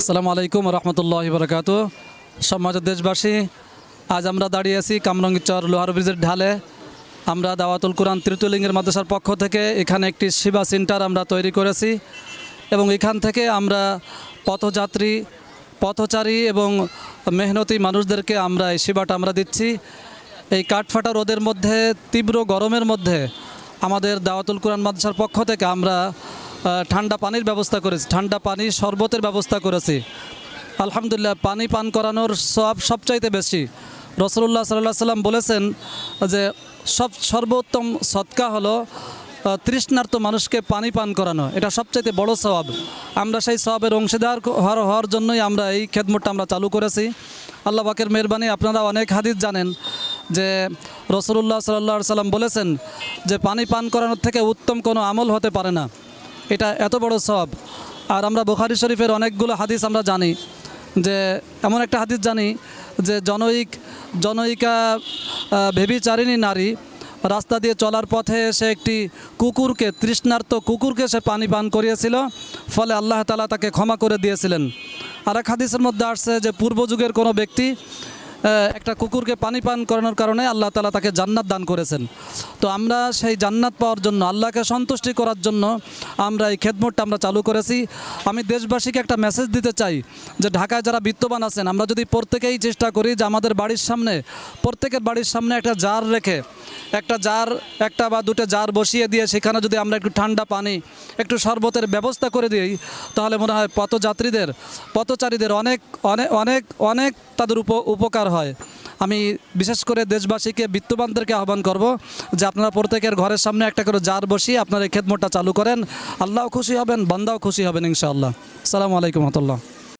আসসালামু আলাইকুম রহমতুল্লাহ বরকাত। সমাজ দেশবাসী, আজ আমরা দাঁড়িয়ে আছি কামরঙ্গিচর লোহার ব্রিজের ঢালে। আমরা দাওয়াতুল কোরআন তৃতীয়লিঙ্গের মাদ্রাসার পক্ষ থেকে এখানে একটি সেবা সেন্টার আমরা তৈরি করেছি এবং এখান থেকে আমরা পথযাত্রী, পথচারী এবং মেহনতি মানুষদেরকে আমরা এই সেবাটা আমরা দিচ্ছি। এই কাঠফাটা রোদের মধ্যে, তীব্র গরমের মধ্যে আমাদের দাওয়াতুল কোরআন মাদ্রাসার পক্ষ থেকে আমরা ঠান্ডা পানির ব্যবস্থা করেছি। ঠান্ডা পানি শরবতের ব্যবস্থা করেছি। আলহামদুলিল্লাহ, পানি পান করানোর সব সবচাইতে বেশি। রসুল্লাহ সাল্লাহ সাল্লাম বলেছেন যে, সব সর্বোত্তম সৎকা হলো তৃষ্ণার্ত মানুষকে পানি পান করানো। এটা সবচাইতে বড় স্বভাব আমরা সেই স্বভাবের অংশীদার হওয়ার হওয়ার জন্যই আমরা এই খেদমতটা আমরা চালু করেছি। আল্লাহ পাকের মেহরবানি, আপনারা অনেক হাদিস জানেন যে রসুল্লাহ সাল্লাহ সাল্লাম বলেছেন যে, পানি পান করানোর থেকে উত্তম কোনো আমল হতে পারে না। এটা এত বড় সব আর আমরা বুখারি শরীফের অনেকগুলো হাদিস আমরা জানি যে, এমন একটা হাদিস জানি যে, জনৈক, জনৈকা ভেবিচারিণী নারী রাস্তা দিয়ে চলার পথে সে একটি কুকুরকে, তৃষ্ণার্ত কুকুরকে সে পানি পান করিয়েছিল, ফলে আল্লাহ তালা তাকে ক্ষমা করে দিয়েছিলেন। আর এক হাদিসের মধ্যে আসছে যে পূর্ব যুগের কোনো ব্যক্তি একটা কুকুরকে পানি পান করানোর কারণে আল্লাহ তালা তাকে জান্নাত দান করেছেন। তো আমরা সেই জান্নাত পাওয়ার জন্য, আল্লাহকে সন্তুষ্টি করার জন্য আমরা এই খেদমতটা আমরা চালু করেছি। আমি দেশবাসীকে একটা মেসেজ দিতে চাই যে ঢাকায় যারা বিত্তবান আছেন, আমরা যদি প্রত্যেকেই চেষ্টা করি যে আমাদের বাড়ির সামনে, প্রত্যেকের বাড়ির সামনে একটা জার রেখে, একটা জার, একটা বা দুটো জার বসিয়ে দিয়ে সেখানে যদি আমরা একটু ঠান্ডা পানি, একটু শরবতের ব্যবস্থা করে দিই, তাহলে মনে হয় পথযাত্রীদের, পথচারীদের অনেক অনেক অনেক অনেক তাদের উপ, উপকার হয়। আমি বিশেষ করে দেশবাসীকে, বিত্তবানদেরকে আহ্বান করব যে আপনারা প্রত্যেকের ঘরের সামনে একটা করে জার বসিয়ে আপনার এই খেদমোটা চালু করেন। আল্লাহ খুশি হবেন, বান্দাও খুশি হবেন ইনশাআল্লাহ। সালামু আলাইকুম রহমতুল্লাহ।